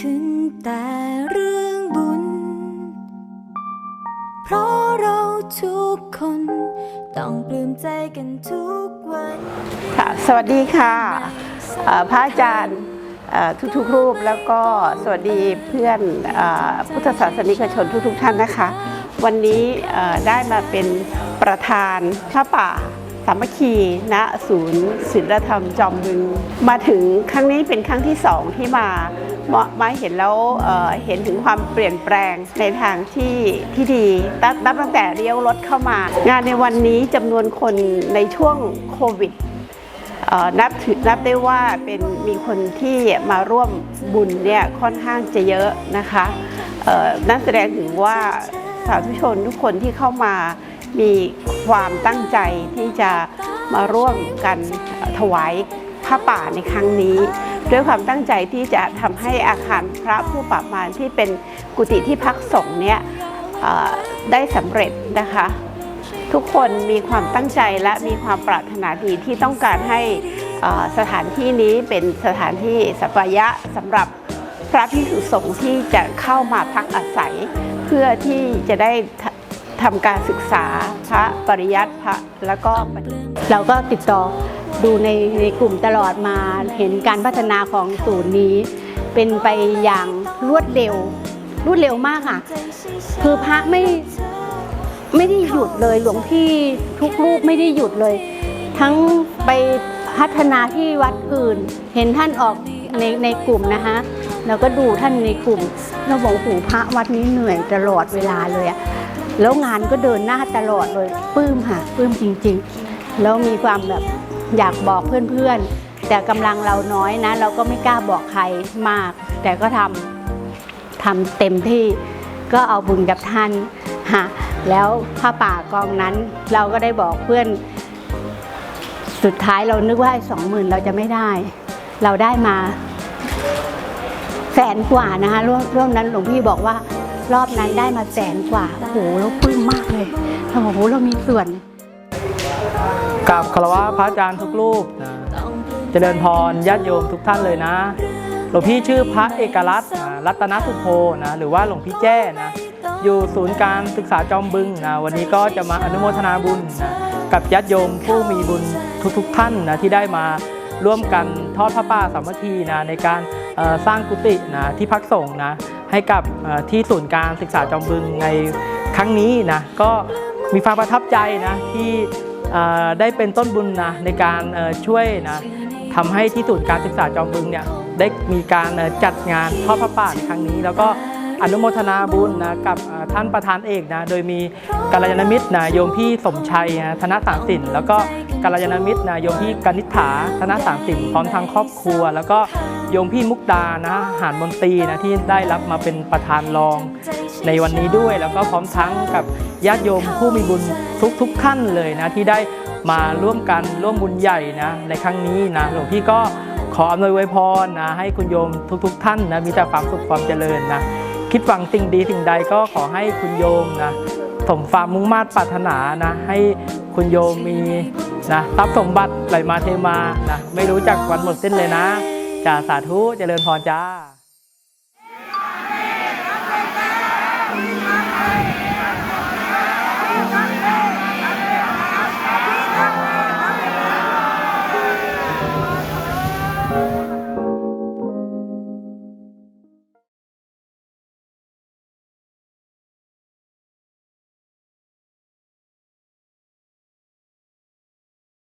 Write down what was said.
ถึงแต่เรื่องบุญ เพราะเราทุกคน ต้องปลื้มใจกันทุกวันค่ะ สวัสดีค่ะเอ่อพระอาจารย์เอ่อทุกๆรูปแล้วก็สวัสดีเพื่อนเอ่อพุทธศาสนิกชนทุกๆท่านนะคะ วันนี้เอ่อได้มาเป็นประธานพระป่า สามัคคีณศูนย์ศิลธรรมจอมบึง มาถึงครั้งนี้เป็นครั้งที่สองที่มามามาเห็นแล้วเเห็นถึงความเปลี่ยนแปลงในทางที่ที่ดีนับนับตั้งแต่เลี้ยวรถเข้ามา งานในวันนี้จำนวนคนในช่วงโควิดนับถือนับได้ว่าเป็นมีคนที่มาร่วมบุญเนี่ยค่อนข้างจะเยอะนะคะนั่นแสดงถึงว่าสาธุชนทุกคนที่เข้ามา มีความตั้งใจที่จะมาร่วมกันถวายผ้าป่าในครั้งนี้ ด้วยความตั้งใจที่จะทำให้อาคารพระผู้ปราบมารที่เป็นกุฏิที่พักสงฆ์เนี่ยได้สำเร็จนะคะ ทุกคนมีความตั้งใจและมีความปรารถนาดีที่ต้องการให้สถานที่นี้เป็นสถานที่สัปายะสำหรับพระภิกษุสงฆ์ที่จะเข้ามาพักอาศัย เพื่อที่จะได้ ทำการศึกษาพระปริยัติพระแล้วก็เราก็ติดต่อดูในในกลุ่มตลอดมาเห็นการพัฒนาของศูนย์นี้ เป็นไปอย่างรวดเร็ว รวดเร็วมากค่ะ คือพระไม่ไม่ได้หยุดเลยหลวงพี่ทุกรูปไม่ได้หยุดเลย ทั้งไปพัฒนาที่วัดอื่น เห็นท่านออกในในกลุ่มนะคะ เราก็ดูท่านในกลุ่มเราบอกโอ้พระวัดนี้เหนื่อยตลอดเวลาเลยอะแล้วงานก็เดินหน้าตลอดเลยปลื้มค่ะปลื้มจริงๆ แล้วมีความแบบอยากบอกเพื่อนๆ แต่กำลังเราน้อยนะ เราก็ไม่กล้าบอกใครมาก แต่ก็ทำทำเต็มที่ก็เอาบุญกับท่านฮะแล้วผ้าป่ากองนั้นเราก็ได้บอกเพื่อน สุดท้ายเรานึกว่าสองหมื่นเราจะไม่ได้ เราได้มา แสนกว่านะคะรอบรอบนั้นหลวงพี่บอกว่ารอบนั้นได้มาแสนกว่าโอ้โหเราปลื้มมากเลยเราบอกโอ้โหเรามีส่วนกับคารวะพระอาจารย์ทุกรูปนะเจริญพรญาติโยมทุกท่านเลยนะ หลวงพี่ชื่อพระเอกรัตน์นะรัตนสุโภนะหรือว่าหลวงพี่แจ้นะอยู่ศูนย์การศึกษาจอมบึงนะวันนี้ก็จะมาอนุโมทนาบุญนะกับญาติโยมผู้มีบุญทุกๆท่านนะที่ได้มาร่วมกันทอดพระป่าสามัคคีนะในการ สร้างกุฏินะที่พักสงฆ์นะให้กับที่ศูนย์การศึกษาจอมบึงในครั้งนี้นะก็มีความประทับใจนะที่ได้เป็นต้นบุญนะในการช่วยนะทำให้ที่ศูนย์การศึกษาจอมบึงเนี่ยได้มีการจัดงานทอดพระป่าในครั้งนี้ แล้วก็อนุโมทนาบุญนะกับท่านประธานเอกนะโดยมีกัลยาณมิตรนะโยมพี่สมชัยนะธนสารสินแล้วก็กัลยาณมิตรนะโยมพี่กนิษฐาธนสารสินพร้อมทั้งครอบครัว แล้วก็ โยมพี่มุกดานะหานมนตรีนะที่ได้รับมาเป็นประธานรองในวันนี้ด้วย แล้วก็พร้อมทั้งกับญาติโยมผู้มีบุญทุกทุกๆท่านเลยนะที่ได้มาร่วมกันร่วมบุญใหญ่นะในครั้งนี้นะหลวงพี่ก็ขออำนวยอวยพรนะให้คุณโยมทุกๆทท่านนะมีแต่ความสุขความเจริญนะคิดหวังสิ่งดีสิ่งใดก็ขอให้คุณโยมนะสมความมุ่งมา่ปรารถนานะให้คุณโยมมีนะทรัพย์สมบัติไหลมาเทมานะไม่รู้จักวันหมดสิ้นเลยนะ จ่าสาธุเจริญพรจ้า